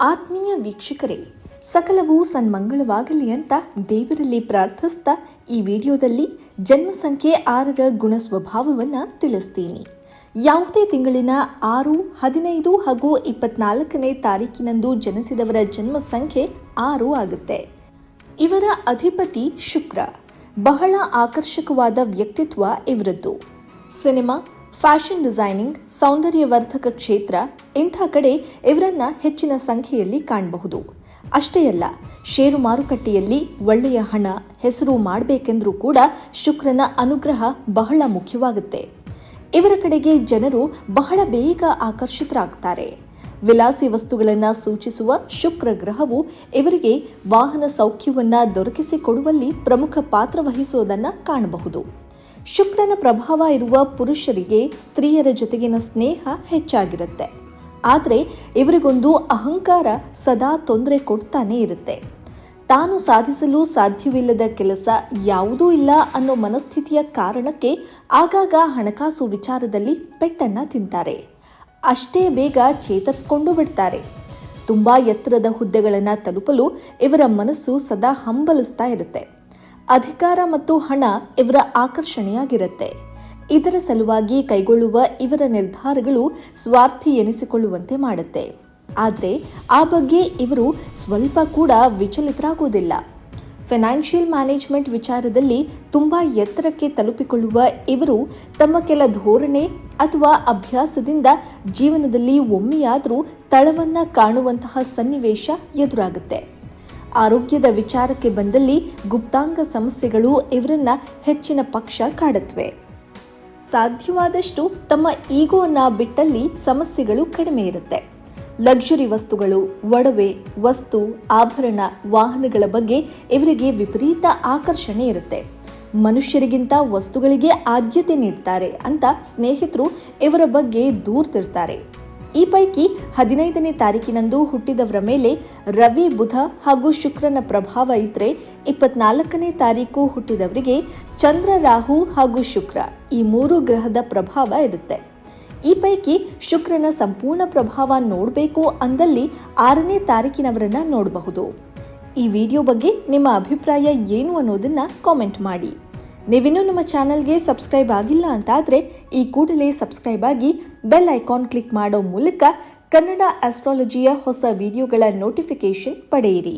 ಆತ್ಮೀಯ ವೀಕ್ಷಕರೇ, ಸಕಲವೂ ಸನ್ಮಂಗಳವಾಗಲಿ ಅಂತ ದೇವರಲ್ಲಿ ಪ್ರಾರ್ಥಿಸ್ತಾ ಈ ವಿಡಿಯೋದಲ್ಲಿ ಜನ್ಮ ಸಂಖ್ಯೆ ಆರರ ಗುಣ ಸ್ವಭಾವವನ್ನು ತಿಳಿಸ್ತೀನಿ. ಯಾವುದೇ ತಿಂಗಳಿನ ಆರು, ಹದಿನೈದು ಹಾಗೂ ಇಪ್ಪತ್ನಾಲ್ಕನೇ ತಾರೀಕಿನಂದು ಜನಿಸಿದವರ ಜನ್ಮ ಸಂಖ್ಯೆ ಆರು ಆಗುತ್ತೆ. ಇವರ ಅಧಿಪತಿ ಶುಕ್ರ, ಬಹಳ ಆಕರ್ಷಕವಾದ ವ್ಯಕ್ತಿತ್ವ ಇವರದ್ದು. ಸಿನಿಮಾ ಫ್ಯಾಷನ್ ಡಿಸೈನಿಂಗ್, ಸೌಂದರ್ಯವರ್ಧಕ ಕ್ಷೇತ್ರ ಇಂಥ ಕಡೆ ಇವರನ್ನ ಹೆಚ್ಚಿನ ಸಂಖ್ಯೆಯಲ್ಲಿ ಕಾಣಬಹುದು. ಅಷ್ಟೇ ಅಲ್ಲ, ಷೇರು ಮಾರುಕಟ್ಟೆಯಲ್ಲಿ ಒಳ್ಳೆಯ ಹಣ, ಹೆಸರು ಮಾಡಬೇಕೆಂದರೂ ಕೂಡ ಶುಕ್ರನ ಅನುಗ್ರಹ ಬಹಳ ಮುಖ್ಯವಾಗುತ್ತೆ. ಇವರ ಕಡೆಗೆ ಜನರು ಬಹಳ ಬೇಗ ಆಕರ್ಷಿತರಾಗ್ತಾರೆ. ವಿಲಾಸಿ ವಸ್ತುಗಳನ್ನು ಸೂಚಿಸುವ ಶುಕ್ರ ಗ್ರಹವು ಇವರಿಗೆ ವಾಹನ ಸೌಖ್ಯವನ್ನು ದೊರಕಿಸಿಕೊಡುವಲ್ಲಿ ಪ್ರಮುಖ ಪಾತ್ರ ವಹಿಸುವುದನ್ನು ಕಾಣಬಹುದು. ಶುಕ್ರನ ಪ್ರಭಾವ ಇರುವ ಪುರುಷರಿಗೆ ಸ್ತ್ರೀಯರ ಜೊತೆಗಿನ ಸ್ನೇಹ ಹೆಚ್ಚಾಗಿರುತ್ತೆ. ಆದರೆ ಇವರಿಗೊಂದು ಅಹಂಕಾರ ಸದಾ ತೊಂದರೆ ಕೊಡ್ತಾನೆ ಇರುತ್ತೆ. ತಾನು ಸಾಧಿಸಲು ಸಾಧ್ಯವಿಲ್ಲದ ಕೆಲಸ ಯಾವುದೂ ಇಲ್ಲ ಅನ್ನೋ ಮನಸ್ಥಿತಿಯ ಕಾರಣಕ್ಕೆ ಆಗಾಗ ಹಣಕಾಸು ವಿಚಾರದಲ್ಲಿ ಪೆಟ್ಟನ್ನು ತಿಂತಾರೆ. ಅಷ್ಟೇ ಬೇಗ ಚೇತರಿಸ್ಕೊಂಡು ಬಿಡ್ತಾರೆ. ತುಂಬಾ ಎತ್ತರದ ಹುದ್ದೆಗಳನ್ನು ತಲುಪಲು ಇವರ ಮನಸ್ಸು ಸದಾ ಹಂಬಲಿಸ್ತಾ ಇರುತ್ತೆ. ಅಧಿಕಾರ ಮತ್ತು ಹಣ ಇವರ ಆಕರ್ಷಣೆಯಾಗಿರುತ್ತೆ. ಇದರ ಸಲುವಾಗಿ ಕೈಗೊಳ್ಳುವ ಇವರ ನಿರ್ಧಾರಗಳು ಸ್ವಾರ್ಥಿ ಎನಿಸಿಕೊಳ್ಳುವಂತೆ ಮಾಡುತ್ತೆ. ಆದರೆ ಆ ಬಗ್ಗೆ ಇವರು ಸ್ವಲ್ಪ ಕೂಡ ವಿಚಲಿತರಾಗುವುದಿಲ್ಲ. ಫೈನಾನ್ಷಿಯಲ್ ಮ್ಯಾನೇಜ್ಮೆಂಟ್ ವಿಚಾರದಲ್ಲಿ ತುಂಬ ಎತ್ತರಕ್ಕೆ ತಲುಪಿಕೊಳ್ಳುವ ಇವರು ತಮ್ಮ ಕೆಲ ಧೋರಣೆ ಅಥವಾ ಅಭ್ಯಾಸದಿಂದ ಜೀವನದಲ್ಲಿ ಒಮ್ಮೆಯಾದರೂ ತಳವನ್ನು ಕಾಣುವಂತಹ ಸನ್ನಿವೇಶ ಎದುರಾಗುತ್ತೆ. ಆರೋಗ್ಯದ ವಿಚಾರಕ್ಕೆ ಬಂದಲ್ಲಿ ಗುಪ್ತಾಂಗ ಸಮಸ್ಯೆಗಳು ಇವರನ್ನ ಹೆಚ್ಚಿನ ಪಕ್ಷ ಕಾಡುತ್ತವೆ. ಸಾಧ್ಯವಾದಷ್ಟು ತಮ್ಮ ಈಗೋನ ಬಿಟ್ಟಲ್ಲಿ ಸಮಸ್ಯೆಗಳು ಕಡಿಮೆ ಇರುತ್ತೆ. ಲಕ್ಸುರಿ ವಸ್ತುಗಳು, ಒಡವೆ, ವಸ್ತು, ಆಭರಣ, ವಾಹನಗಳ ಬಗ್ಗೆ ಇವರಿಗೆ ವಿಪರೀತ ಆಕರ್ಷಣೆ ಇರುತ್ತೆ. ಮನುಷ್ಯರಿಗಿಂತ ವಸ್ತುಗಳಿಗೆ ಆದ್ಯತೆ ನೀಡ್ತಾರೆ ಅಂತ ಸ್ನೇಹಿತರು ಇವರ ಬಗ್ಗೆ ದೂರ್ತಿರ್ತಾರೆ. ಈ ಪೈಕಿ ಹದಿನೈದನೇ ತಾರೀಕಿನಂದು ಹುಟ್ಟಿದವರ ಮೇಲೆ ರವಿ, ಬುಧ ಹಾಗೂ ಶುಕ್ರನ ಪ್ರಭಾವ ಇದ್ರೆ ಇಪ್ಪತ್ನಾಲ್ಕನೇ ತಾರೀಕು ಹುಟ್ಟಿದವರಿಗೆ ಚಂದ್ರ, ರಾಹು ಹಾಗೂ ಶುಕ್ರ ಈ ಮೂರು ಗ್ರಹದ ಪ್ರಭಾವ ಇರುತ್ತೆ. ಈ ಪೈಕಿ ಶುಕ್ರನ ಸಂಪೂರ್ಣ ಪ್ರಭಾವ ನೋಡಬೇಕು ಅಂದಲ್ಲಿ ಆರನೇ ತಾರೀಕಿನವರನ್ನ ನೋಡಬಹುದು. ಈ ವಿಡಿಯೋ ಬಗ್ಗೆ ನಿಮ್ಮ ಅಭಿಪ್ರಾಯ ಏನು ಅನ್ನೋದನ್ನ ಕಾಮೆಂಟ್ ಮಾಡಿ. ನೀವಿನ್ನೂ ನಮ್ಮ ಚಾನಲ್ಗೆ ಸಬ್ಸ್ಕ್ರೈಬ್ ಆಗಿಲ್ಲ ಅಂತಾದರೆ ಈ ಕೂಡಲೇ ಸಬ್ಸ್ಕ್ರೈಬ್ ಆಗಿ ಬೆಲ್ ಐಕಾನ್ ಕ್ಲಿಕ್ ಮಾಡೋ ಮೂಲಕ ಕನ್ನಡ ಆಸ್ಟ್ರಾಲಜಿಯ ಹೊಸ ವಿಡಿಯೋಗಳ ನೋಟಿಫಿಕೇಶನ್ ಪಡೆಯಿರಿ.